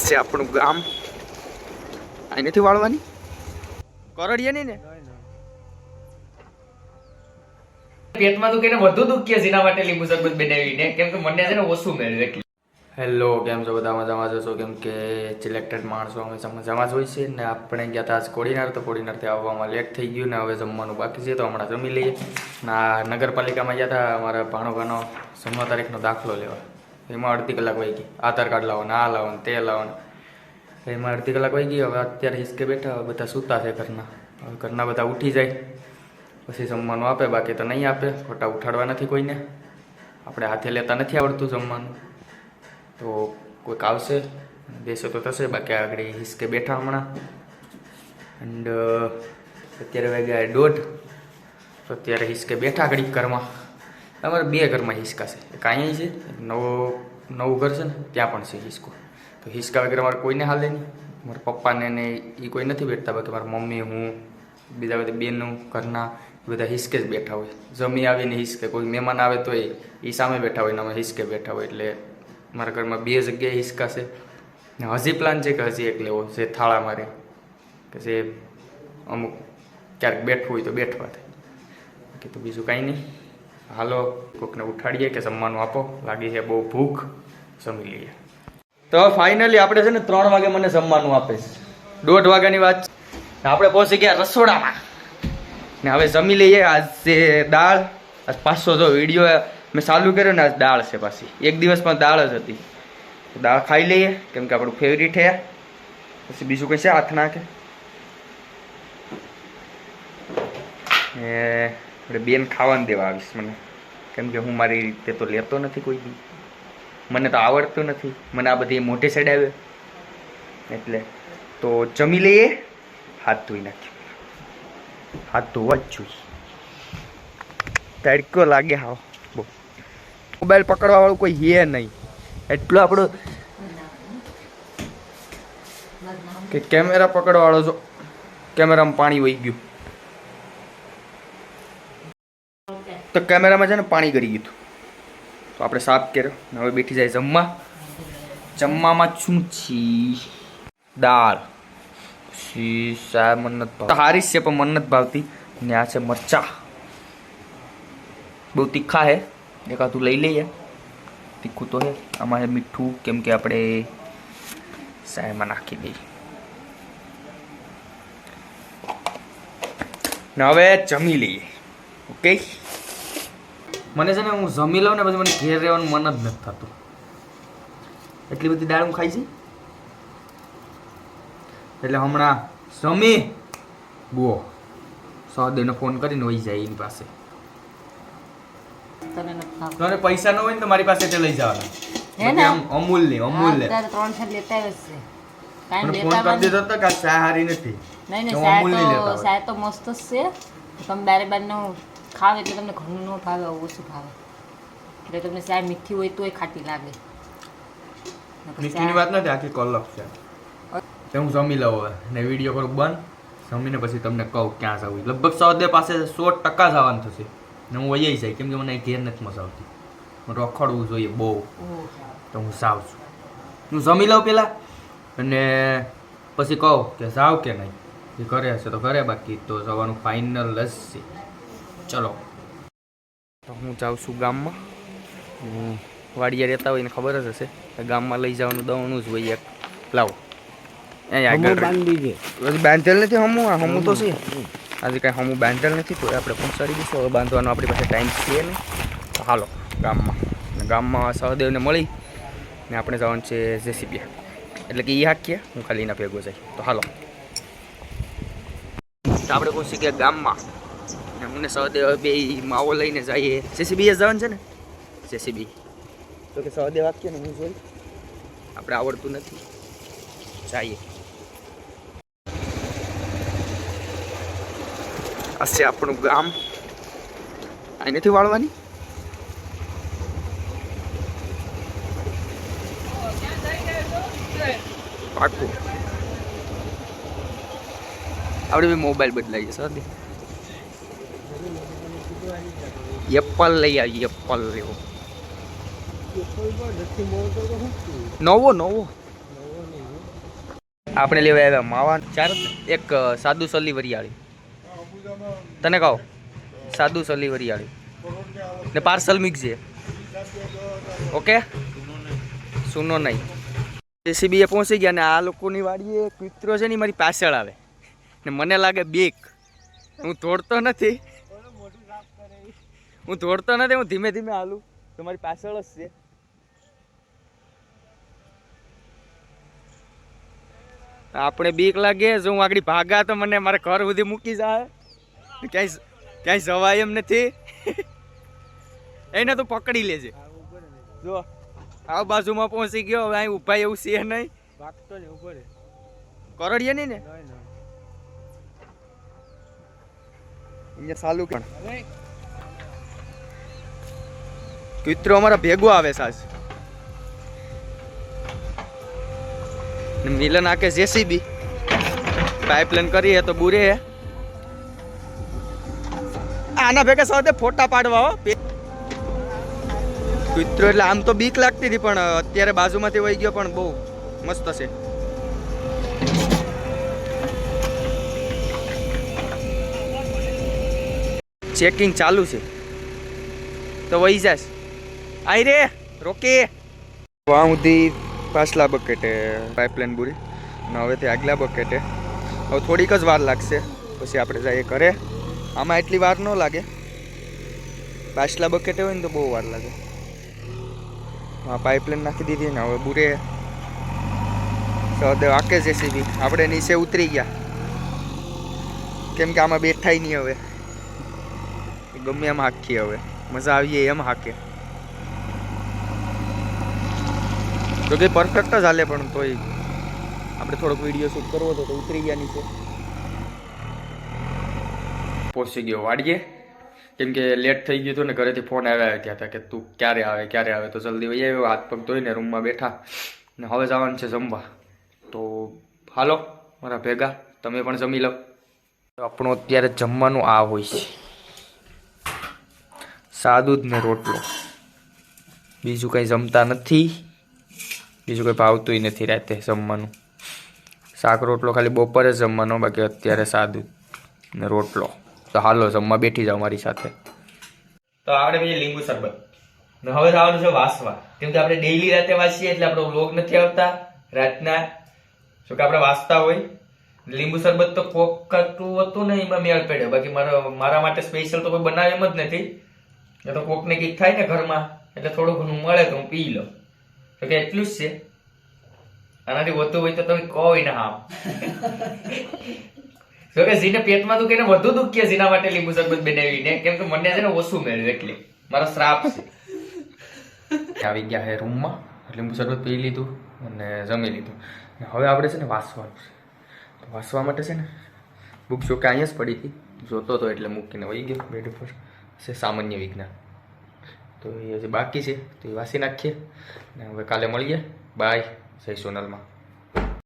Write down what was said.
આ છે આપણું ગામ. અહીં નથી વાળવાની? કરડીએ નહીં ને? પેટમાં દુખે ને વધુ દુખીએ છે એના માટે લીંબુ શરબત બનાવીને કેમ કે મને છે ને ઓછું મળ્યું એટલે. હેલો કેમ છો? બધા મજામાં જશો કેમ કે સિલેક્ટેડ માણસો હંમેશા મજામાં જ હોય છે ને આપણે ગયા હતા આજ કોડીનાર તો કોડીનારથી આવવામાં લેટ થઈ ગયું ને હવે જમવાનું બાકી છે તો હમણાં જમી લઈએ. ના નગરપાલિકામાં ગયા હતા અમારા ભાણોભાનો જન્મ તારીખનો દાખલો લેવા. એમાં અડધી કલાક વહી ગઈ. આધાર કાર્ડ લાવવાનું, આ લાવવાનું, તે લાવવાનું. એમાં અડધી કલાક વહી ગઈ હવે અત્યારે હિસકે બેઠા, હવે બધા સૂતા છે ઘરના. હવે ઘરના બધા ઉઠી જાય. પછી જમવાનું આપે, બાકી તો નહીં આપે. ખોટા ઉઠાડવા નથી કોઈને. આપણે હાથે લેતા નથી આવડતું જમવાનું. તો કોઈક આવશે દેશે તો થશે. બાકી આગળ હિસકે બેઠા હમણાં. એન્ડ અત્યારે વાગ્યા દોઢ. તો અત્યારે હિસકે બેઠા ઘડીક ઘરમાં. અમારે બે ઘરમાં હિસકા છે. એક અહીંયા છે, નવું, નવો ઘર છે ને, ત્યાં પણ છે હિસકો. તો હિસકા વગેરે મારે કોઈને હાલે નહીં. મારા પપ્પાને ને એ કોઈ નથી બેઠતા, બાકી મારા મમ્મી, હું, બીજા બધા બેનું ઘરના બધા હિસકે જ બેઠા હોય. જમી આવીને હિસકે, કોઈ મહેમાન આવે તો એ સામે બેઠા હોય ને અમે હિસકે બેઠા હોય. એટલે મારા ઘરમાં બે જગ્યાએ હિસકા છે. ને હજી પ્લાન છે કે હજી એક લેવો, જે થાળા મારે. કે જે અમુક ક્યારેક બેઠવું હોય તો બેઠવા થાય બાકી તો બીજું કાંઈ નહીં. હાલો, કોકને ઉઠાડીએ કે જમવાનું આપો? લાગી છે બહુ ભૂખ. જમી લઈએ. તો ફાઇનલી આપણે છે ને ત્રણ વાગે મને જમવાનું આપે છે. દોઢ વાગ્યાની વાત. આપણે પહોંચી ગયા રસોડામાં. ને હવે જમી લઈએ આજ દાળ, આજ પાછો જો વીડિયો મેં ચાલુ કર્યો ને આજ દાળ છે પાછી. એક દિવસમાં દાળ જ હતી. દાળ ખાઈ લઈએ, કેમ કે આપણું ફેવરિટ છે પછી બીજું કંઈ છે? હાથ નાખે. એ આપણે બેન ખાવાનું દેવા આવીશ મને. કેમ કે હું મારી રીતે તો લેતો નથી કોઈ બી. મને તો આવડતું નથી. મને આ બધી મોટે સાઈડ આવે. એટલે તો જમી લઈએ. હાથ ધોઈ નાખ્યો હાથ ધોવા જ જોઈએ. તડકો લાગે હા મોબાઈલ પકડવા વાળું કોઈ હે નહીં. એટલું આપણું કે કેમેરા પકડવાળો વાળો જો કેમેરામાં પાણી વહી ગયું. તો કેમેરામાં છે ને પાણી ગરી ગયું તો આપણે સાફ કર્યો હવે બેઠી જાય જમવા. જમવામાં શું છી? દાળ. પછી સા મન્નત હારી છે, પણ મન્નત ભાવતી. ને આ છે મરચા. બહુ તીખા હે. એકાદું લઈ લઈએ. તીખું તો હે. આમાં મીઠું, કેમ કે આપણે સાયમાં નાખી દઈએ. ને હવે જમી લઈએ. ઓકે? મને છે ને હું જમી લઉં ને પછી મને ઘેર રહેવાનું મન જ નથી થતું. એટલી બધી દાળ હું ખાઈ છે? એટલે હમણાં જમી. બુઓ. સહદેવને ફોન કરીને વહી જાય એની પાસે. તને પૈસા ન હોય ને તો મારી પાસે લઈ જવાના. ને? અમૂલની અમૂલ ને અત્યારે ત્રણ લેતા આવે છે ફોન કરી દીધો હતો કે આ નથી. નહીં નહીં તો મસ્ત છે. તમે બારે બારનું ખાવ એટલે તમને ઘણું ન ભાવે ઓછું ભાવે. એટલે તમને સાહેબ મીઠી હોય તોય ખાટી લાગે. મીઠીની વાત નથી, આખી કલક છે હું જમી લઉં હવે, ને વીડિયો કરું બંધ. જમીને પછી તમને કહું ક્યાં જવું લગભગ સૌદે પાસે સો ટકા જવાનું થશે. ને હું વહી જાય, કેમ કે મને ઘેર નથી મજા આવતી રખડવું જોઈએ બહુ. તો હું સાવ છું. હું જમી લઉં પહેલાં અને પછી કહું કે જાવ કે નહીં. ઘરે હશે તો ઘરે બાકી, તો જવાનું ફાઇનલ જ છે. ચલો. તો હું જાઉં છું ગામમાં. વાડિયા રહેતા હોય ને ખબર જ હશે. કે ગામમાં લઈ જવાનું દવાનું જ હોય એક. લાવો. બાંધેલ નથી હમું? આ હમું તો છે. આજે કાંઈ હમું બાંધેલ નથી તો આપણે પહોંચાડી દઈશું. હવે બાંધવાનો આપણી પાસે ટાઈમ છે ને તો હાલો ગામમાં. ગામમાં સહદેવને મળી ને આપણે જવાનું છે જેસીબી. એટલે કે એ હાકીએ હું ખાલી એના ભેગો જાય તો હાલો. આપણે પહોંચી ગયા ગામમાં. ને મને સહદેવ બે માવો લઈને જઈએ. જેસીબી એ જવાનું છે ને? જેસીબી. તો કે સહદેવ વાક્ય ને હું જોઈ. આપણે આવડતું નથી. જઈએ. આ છે આપણું ગામ. અહીં નથી વાળવાની? પાકું આપણે મોબાઈલ બદલાઈ જશે સર એપલ લઈ આવી એપલ લેવો નવો નવો. આપણે લેવા આવ્યા માવા. ચાર, એક સાદુ સલી વરિયાળી. તને કહો, સાદુ સલી વરિયાળી. ને પાર્સલ મિક્સ છે. ઓકે? સુનો નહીં. જેસીબી એ પહોંચી ગયા ને આ લોકોની વાડીએ કૂતરો છે ને મારી પાછળ આવે. ને મને લાગે બેક. હું તોડતો નથી. હું દોડતો નથી હું ધીમે ધીમે હાલું. તમારી પાછળ જ છે. આપણે બીક લાગે જો હું આગળ ભાગા તો મને મારા ઘર સુધી મૂકી જાય. ક્યાંય ક્યાંય જવાય એમ નથી. એને તો પકડી લેજે. જો આ બાજુમાં પહોંચી ગયો હવે અહીં ઊભા એવું છે નહીં. ભાગતો ને ઊભો રે કરડીએ નહીં ને? અહીંયા સાલું પણ કૂતરો અમારા ભેગો આવે સાસ. મિલન આકે જેસીબી. પાઇપલાઇન કરીએ તો બુરે હે. આના ભેગા સાથે ફોટા પાડવા હો. કૂતરો એટલે આમ તો બીક લાગતી હતી, પણ અત્યારે બાજુમાંથી વહી ગયો પણ બહુ મસ્ત છે. ચેકિંગ ચાલુ છે. તો વહી જાશ. આઈ રે, રોકે. વાં સુધી પાછલા બકેટે પાઇપલાઇન બુરી અને હવેથી આગલા બકેટે હવે થોડીક જ વાર લાગશે, પછી આપણે જઈએ ઘરે. આમાં એટલી વાર ન લાગે. પાછલા બકેટે હોય ને તો બહુ વાર લાગે. હા પાઇપલાઇન નાખી દીધી ને હવે બુરે. સહદેવ આકે જેસીબી, આપણે નીચે ઉતરી ગયા. કેમ કે આમાં બેઠાય નહીં હવે. ગમે એમ હાકીએ હવે. મજા આવીએ એમ હાકે તો કે પરફેક્ટ જ હાલે પણ તોય. આપણે થોડોક વીડિયો શૂટ કરવો હતો તો ઉતરી ગયા નીચે. પહોંચી ગયો. વાડીએ? કેમ કે લેટ થઈ ગયું હતું ને ઘરેથી ફોન આવ્યા ત્યાં હતા કે તું ક્યારે આવે ક્યારે આવે? તો જલ્દી વહી આવ્યો, હાથ પગ ધોઈને રૂમમાં બેઠા. ને હવે જવાનું છે જમવા. તો હાલો, મારા ભેગા, તમે પણ જમી લો. આપણું અત્યારે જમવાનું આ હોય છે. સાદું જ ને રોટલો. બીજું કંઈ જમતા નથી. બીજું કંઈ ભાવતુંય નથી રાતે જમવાનું. શાક રોટલો ખાલી બપોરે જમવાનો, બાકી અત્યારે સાદું. ને રોટલો. તો હાલો, જમવા બેઠી જાઓ મારી સાથે. તો આપણે પછી લીંબુ શરબત. ને હવે થવાનું છે વાસવા. કેમ કે આપણે ડેઈલી રાતે વાસીએ એટલે આપણો વ્લોગ નથી આવતા, રાતના. શું કે આપણે વાસતા હોય. લીંબુ શરબત તો કોક કરતું હતું ને એમાં મેળ પડ્યો. બાકી મારા મારા માટે સ્પેશિયલ તો કોઈ બનાવે એમ જ નથી. એ તો કોકને કંઈક થાય ને ઘરમાં, એટલે થોડું ઘણું મળે તો હું પી લઉં. તો કે એટલું જ છે. આનાથી વધુ હોય તો તમે કહો ને હા જો કે જીને પેટમાં દુખે ને વધુ દુખ કે જીના માટે લીંબુ શરબત બનાવીને. કેમ કે મને છે ને ઓછું મળ્યું એટલે. મારો શ્રાપ છે. આવી ગયા હે રૂમમાં. લીંબુ શરબત પી લીધું અને જમી લીધું. હવે આપણે છે ને વાસવાનું છે. તો વાંચવા માટે છે ને બુક જો કે અહીંયા જ પડી હતી. જોતો હતો એટલે મૂકીને વહી ગયો બેડ ઉપર. છે સામાન્ય વિજ્ઞાન. તો એ હજી બાકી છે. તો એ વાસી નાખીએ. ને હવે કાલે મળીએ. બાય જય સોનલમાં.